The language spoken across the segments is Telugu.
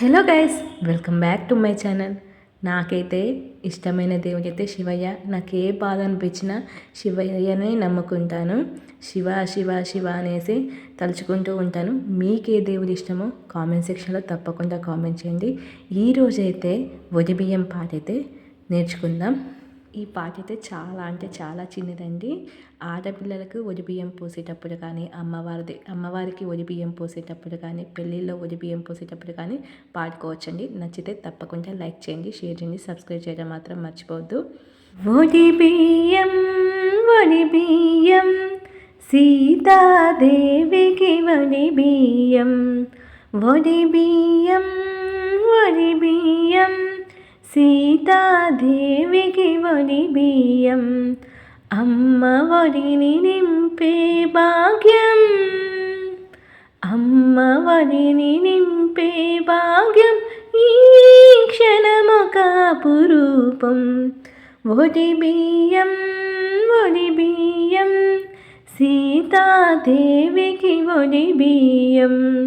Hello guys welcome back to my channel. నాకైతే ఇష్టమైన దేవుడు అయితే శివయ్య. నాకు ఏ బాధ అనిపించినా శివయ్యనే నమ్ముకుంటాను. శివ శివ శివ అనేసి తలుచుకుంటూ ఉంటాను. మీకు ఏ దేవుడు ఇష్టమో కామెంట్ సెక్షన్లో తప్పకుండా కామెంట్ చేయండి. ఈరోజైతే వడి బియ్యం పాట నేర్చుకుందాం. ఈ పాట అయితే చాలా అంటే చాలా చిన్నదండి. ఆడపిల్లలకు బియ్యం పోసేటప్పుడు కానీ అమ్మవారిది అమ్మవారికి బియ్యం పోసేటప్పుడు కానీ పెళ్ళిళ్ళలో బియ్యం పోసేటప్పుడు కానీ పాడుకోవచ్చండి. నచ్చితే తప్పకుండా లైక్ చేయండి షేర్ చేయండి సబ్స్క్రైబ్ చేయడం మాత్రం మర్చిపోవద్దు. ఒడి బియ్యం బియ్యం సీతాదేవికి బియ్యం వడి బియ్యం వడి బియ్యం సీతాదేవికి వడి బియ్యం అమ్మ వడిని నింపే భాగ్యం. అమ్మ వడిని నింపే భాగ్యం ఈ క్షణమొక పురూపం ఒడి బియ్యం ఒడి బియ్యం సీతాదేవికి ఒడి బియ్యం.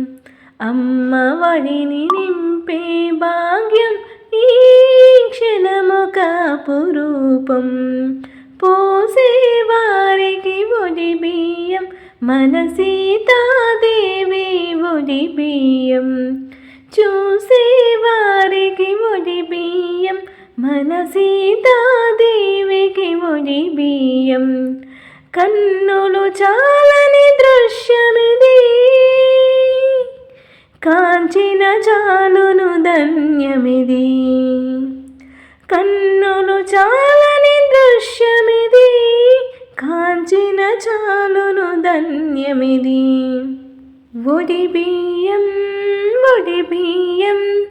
అమ్మ వడిని నింపే భాగ్యం ఈ క్షణమొక పురూపం పోసేవారికి ఒడి బియ్యం మన సీతాదేవి ఒడి బియ్యం. చూసేవారికి ఒడి బియ్యం మన సీతాదేవికి ఒడి బియ్యం. కన్నులు చాలని దృశ్యమిది కాంచిన చాలును ధన్యమిది. కన్నులు చాలని దృశ్యమిది కాంచిన చాలును ధన్యమిది. ఒడి బియ్యం ఒడి బియ్యం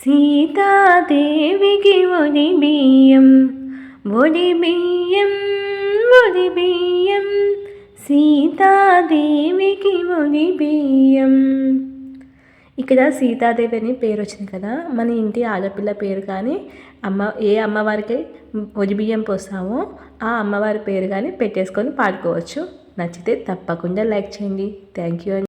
సీతాదేవికి ఒడి బియ్యం. ఒడి బియ్యం ఒడి బియ్యం సీతాదేవికి ఒడి బియ్యం. ఇక్కడ సీతాదేవి అని పేరు వచ్చింది కదా మన ఇంటి ఆడపిల్ల పేరు కానీ అమ్మ ఏ అమ్మవారికి బియ్యం పోస్తామో ఆ అమ్మవారి పేరు కానీ పెట్టేసుకొని పాడుకోవచ్చు. నచ్చితే తప్పకుండా లైక్ చేయండి. Thank you